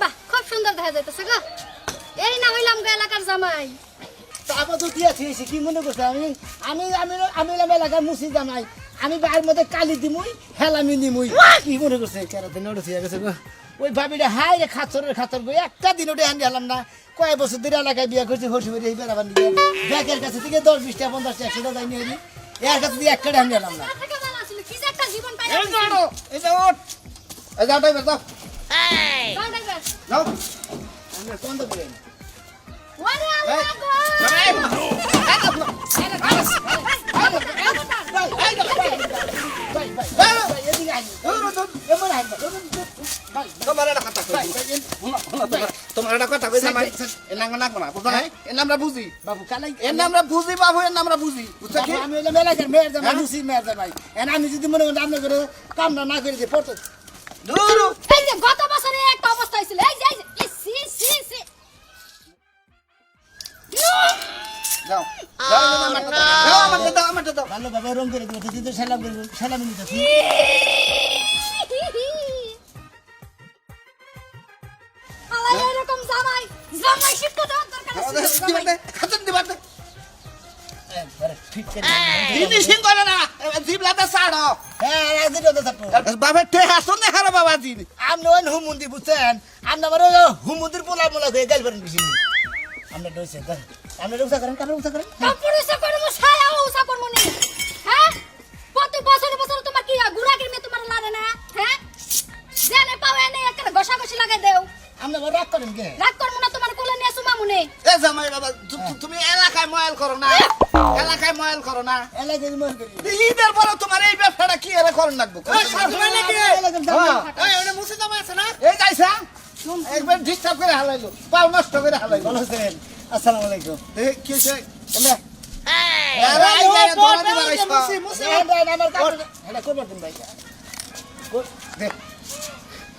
বাহ খুব সুন্দর দেখা যাইতেছে গো। এই না হইলাম গো এলাকার জামাই। তারপর তো আছে এসে কি মনে করছে? আমি আমি আমি আমি এলাকার মুসি জামাই। আমি বাইরের মধ্যে কালি দিমুই হেলামি নিমুই কি মনে করছে কেরাতে নড়ে থেকে গেছে গো ওই ভাবিটা হাই রে খাচরের খাচর গো একটা দিন ওটা হান্ডি হলাম না কয়েক বছর ধরে এলাকায় বিয়ে করছি হসি বেরিয়ে এই বেড়াবার নিয়ে ব্যাগের কাছে থেকে দশ বিশটা পঞ্চাশটা একশোটা যাই নিয়ে এর কাছে দিয়ে একটা হান্ডি হলাম না তার তোমার- একটা কথা কই জামাই এর নাম না বুঝছ না এর নাম আমরা বুঝি। বাবু কালাই এর নাম আমরা বুঝি বাবু এর নাম আমরা বুঝি বুঝছ কি? আমি হইলাম এলাকার মেয়ের জামাই মুসি মেয়ের জামাই। এখন আমি যদি মনে করেন আপনি করে কামটা না করে দিয়ে পড়তো দূর এই যে গত বছরে একটা অবস্থা হয়েছিল। এই যে এই সি সি সি। যাও। যাও এই যে আমারটা দাও। যাও দাও আমারটা দাও। রং করে দেবো তুই সালাম করে সালামি হুমুন্দির পোলা মোলা হয়ে গেল পারেন বেশি। আপনি ডইছে আপনি রুসা করেন কাপড় রুসা করেন? কম্পিউটার করব ছায়া উসা করব নি। হ্যাঁ? প্রতি বছরে বছরে তোমার কি গুড়াগির মে তোমার লাগে না? হ্যাঁ? জেনে পাওয়া নেই একটা ঘষা ঘষি লাগাই দেও আবার রাগ করেন কে? রাগ করব না তোমার মুনে এ জামাই বাবা তুমি এলাকায় ময়াল করো না এলাকায় ময়াল করো না এলাকায় মন করি ঈদের পরে তোমার এই ব্যবসাটা কি এর করন লাগবো এই ওনে মুসি জামাই আছে না এই গাইছা একবার ডিস্টার্ব করে হালাইলো পাও নষ্ট করে হালাইলো ভালো আছেন আসসালামু আলাইকুম এই কি হইছে এমনে আরে, এই যে ও, দিবার আইছো। মুসি, মুসি, হ্যাঁ, আমার কাপড়- এটা করবার দিন ভাই। কর- দে, এনে দে। দাও, দাও।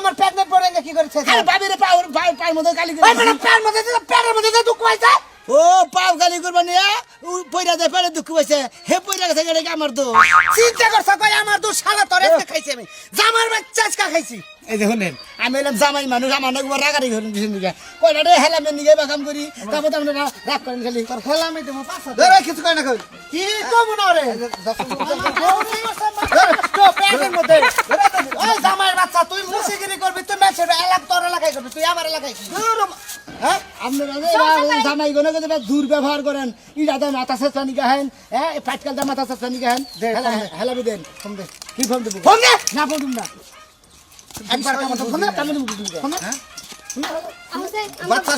আমার প্রেগনেন্ট পড়ে কি করেছিস আরে ভাবি রে পাও পাও পায়ের মধ্যে গালি করে বেটা প্যার মধ্যে প্যারের মধ্যে দুঃখ হয়েছে ও পাও গালি করবা নিয়ে পয়রা দেয় পেরে দুঃখ পাইছে। হে পয়রা গেছে এটা আমার দোষ? চিন্তা করছ কই আমার দু শালা তোর খাইছি আমি। জামার বাচ্চা আজকে খাইছি। এই শুনেন আমি এলাম জামাই মানুষ আমার নাকি রাগারি করেন কিছু নিকে কয়টা রে হেলামে নিকে বা কাম করি। তারপর তো আমরা রাগ করেন খালি। তোর খেলা আমি দেবো পাঁচ ধরে কিছু কই না কই কি কম না রে? প্যাকের মধ্যে। ওই জামার বাচ্চা তুই করবি তুই মেছের এলাক তোর এলাকায় করবি তুই আমার এলাকায় হ্যাঁ? আপনারা জামাই গনে করেন মাথা সেচা হেন হ্যাঁ ফাটকাল দা মাথা সেচা হেন হেলাবি দেন। ফোন দে। কি ফোন দেবো? ফোন দে! না ফোন না। একবার কামড় ফোন দে। কামে দেবো ফোন দে। হ্যাঁ?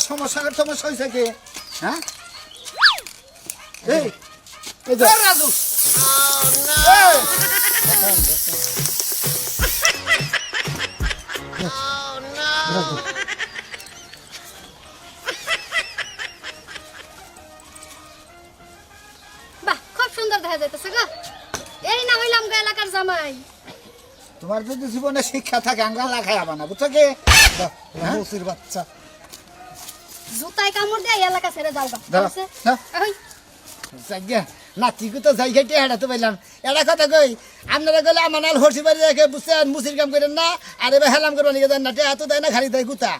সমস্যা সমস্যা হয়েছে কি? হ্যাঁ? এই এই রাজু। এই! বাহ দেখা যাইতেছে গো। এই না হইলাম গো এলাকার জামাই। তোমার যদি জীবনে শিক্ষা থাকে আঙ্গা লাগাই আবার না বুঝছ কি? মুসির বাচ্চা। জুতায় কামড় দিয়ে এলাকা ছেড়ে যাও গা? হ্যাঁ। জায়গা তো জায়গা টিয়া হেঁটাতে পাইলাম এটা কথা কই? আপনারা গেলে আমার নাল হরসি বাড়ি রেখে বুঝছেন মুসির কাম করেন না আর এবার হেলাম করব নিকে দেন না টিয়া তো দেয় না খালি দেয় গুতা।